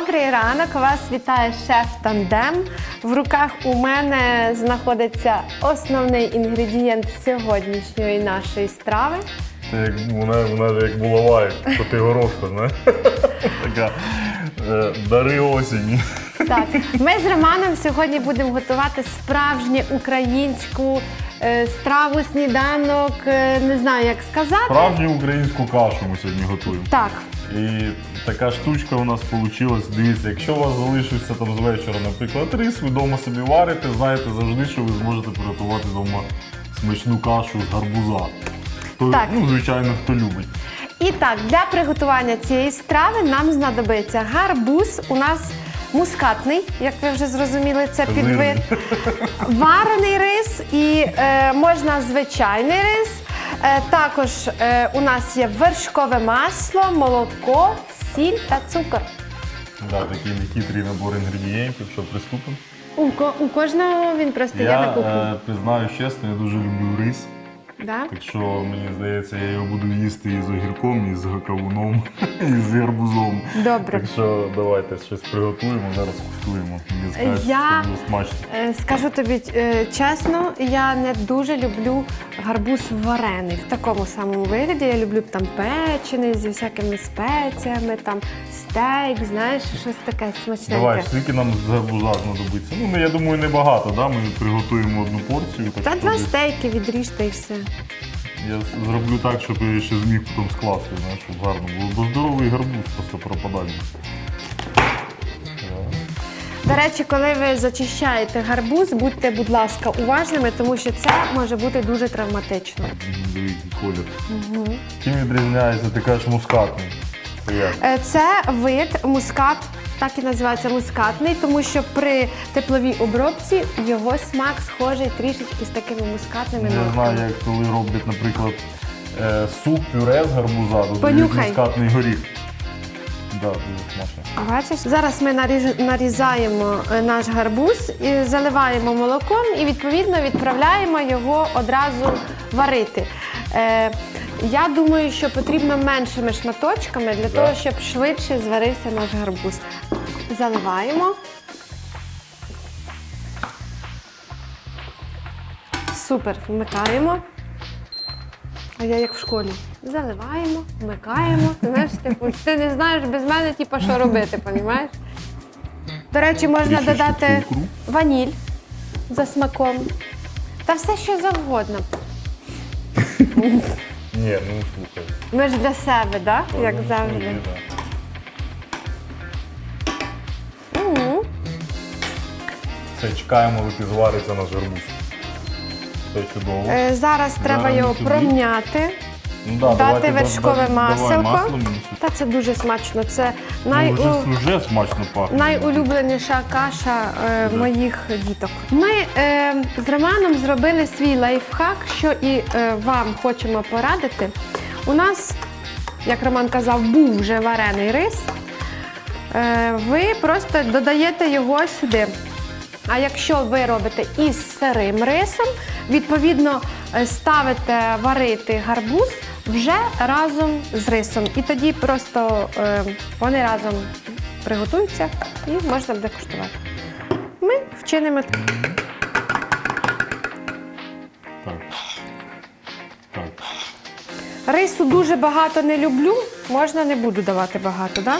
Добрий ранок, вас вітає шеф Тандем. В руках у мене знаходиться основний інгредієнт сьогоднішньої нашої страви. Це як вона, вона ж як булава, як Котигорошко, знаєш? Така е, дари осені. Так, ми з Романом сьогодні будемо готувати справжню українську е, страву, сніданок, е, не знаю як сказати. Справжню українську кашу ми сьогодні готуємо. Так, І така штучка у нас вийшла. Дивіться, якщо у вас залишився там з вечора, наприклад, рис, ви вдома собі варите, знаєте завжди, що ви зможете приготувати вдома смачну кашу з гарбуза. Хто, Так. Ну, звичайно, хто любить. І так, для приготування цієї страви нам знадобиться гарбуз. У нас мускатний, як ви вже зрозуміли, це підвид. Варений рис і е, можна звичайний рис. Е, також е, у нас є вершкове масло, молоко, сіль та цукор. Да, такий нехитрий набор інгредієнтів, що приступимо. У, ко- у кожного він просто є на Я кухні. е, признаю чесно, я дуже люблю рис. Да? Так що мені здається, я його буду їсти і з огірком, і з кавуном, і з гарбузом. Добре. Так що давайте щось приготуємо, зараз куштуємо. Мені скажуть, Я- що буде смачно. Е, Скажу тобі е, чесно, я не дуже люблю гарбуз варений в такому самому вигляді. Я люблю там печений зі всякими спеціями, там стейк, знаєш, щось таке смачненьке. Давай, скільки нам з гарбуза знадобиться? Ну, я думаю, небагато, да? ми приготуємо одну порцію. Так Та що два десь стейки відріжте і все. Я зроблю так, щоб я ще зміг потім скласти, знаєш, щоб гарно було. Бо здоровий гарбуз просто пропадає. До речі, коли ви зачищаєте гарбуз, будьте, будь ласка, уважними, тому що це може бути дуже травматично. Дивіться, колір. Чим відрізняється, ти кажеш, мускатний. Це? Е, Це вид мускат, так і називається мускатний, тому що при тепловій обробці його смак схожий трішечки з такими мускатними Я нотками. знаю, як коли роблять, наприклад, е, суп пюре з гарбуза, додають Понюхай. мускатний горіх. Да, дуже смачно. Бачиш, зараз ми наріж- нарізаємо е, наш гарбуз, і заливаємо молоком і відповідно відправляємо його одразу варити. Е, я думаю, що потрібно меншими шматочками для того, щоб швидше зварився наш гарбуз. Заливаємо. Супер, вмикаємо. А я як в школі. Заливаємо, вмикаємо. Ти знаєш, типу, ти не знаєш без мене, типу, що робити, понімаєш? До речі, можна додати ваніль за смаком. Та все, що завгодно. Ні, ну слухай. Ми ж для себе, да? як завжди. сьогодні, да. Мгм. Все, чекаємо, поки звариться наш гарбуз. Це чудово. Е, Зараз треба Зараз його сюди. промняти. Ну, да, дати давайте, вершкове да- Давай маселко. масло мені сюди. Та це дуже смачно. Це Ну, вже, вже смачно пахне. Найулюбленіша каша е, моїх діток. Ми е, з Романом зробили свій лайфхак, що і е, вам хочемо порадити. У нас, як Роман казав, був вже варений рис. Е, ви просто додаєте його сюди. А якщо ви робите із сирим рисом, відповідно е, ставите варити гарбуз вже разом з рисом. І тоді просто е, вони разом приготуються і можна буде куштувати. Ми вчинимо так. Так. Рису дуже багато не люблю, можна не буду давати багато, так? Да?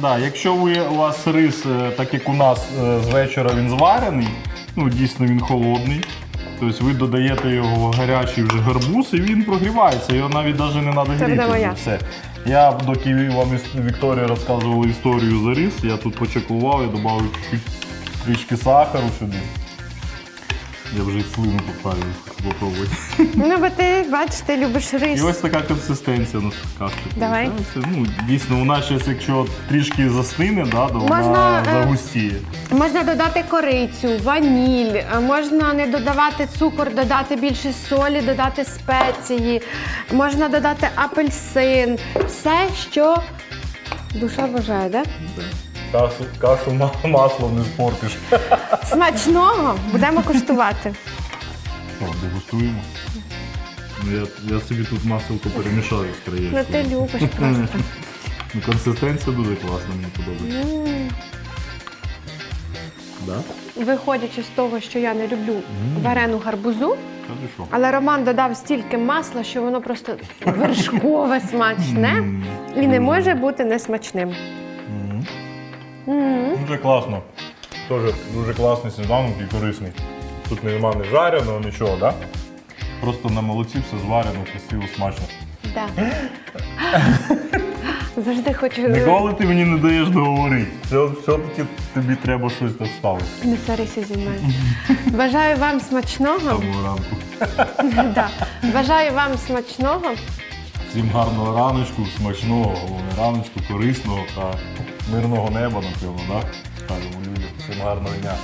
Да, якщо ви, у вас рис, е, так як у нас е, з вечора він зварений, ну дійсно він холодний. Тобто ви додаєте його в гарячий вже гарбуз і він прогрівається, його навіть навіть не треба гріти. Все. Я доки вам Вікторія розказувала історію за рис, я тут почекував, і додав трішки сахару сюди. Я вже й слину поправив, хочу попробувати. Ну, бо ти бачиш, ти любиш рис. І ось така консистенція у нас. Давай. Ну, дійсно, вона щось, якщо трішки застине, да, то Можна, вона е, загустіє. Можна додати корицю, ваніль, а можна не додавати цукор, додати більше солі, додати спеції, можна додати апельсин. Все, що душа бажає, да? Кашу, кашу ма- маслом не спортиш. Смачного будемо куштувати. Що, дегустуємо? Ну, я, я собі тут маселко перемішаю з Ну краєчкою. ти любиш просто. Ну, консистенція дуже класна, мені подобається. М. Да? Виходячи з того, що я не люблю варену гарбузу, Та ти що? але Роман додав стільки масла, що воно просто вершкове смачне і не може бути несмачним. Дуже класно. Теж дуже класний сніданок і корисний. Тут нема не жареного, нічого, да? Просто на молоці все зварено, красиво, смачно. Да. Завжди хочу. Ніколи ти мені не даєш договорити. Все, все-таки тобі треба щось там ставити. Не сварися зі мною. Бажаю вам смачного. Самого ранку. Да. Бажаю вам смачного. Всім гарного раночку, смачного, головне раночку, корисного та мирного неба, напевно, да? Скажемо людям. Всім гарного дня.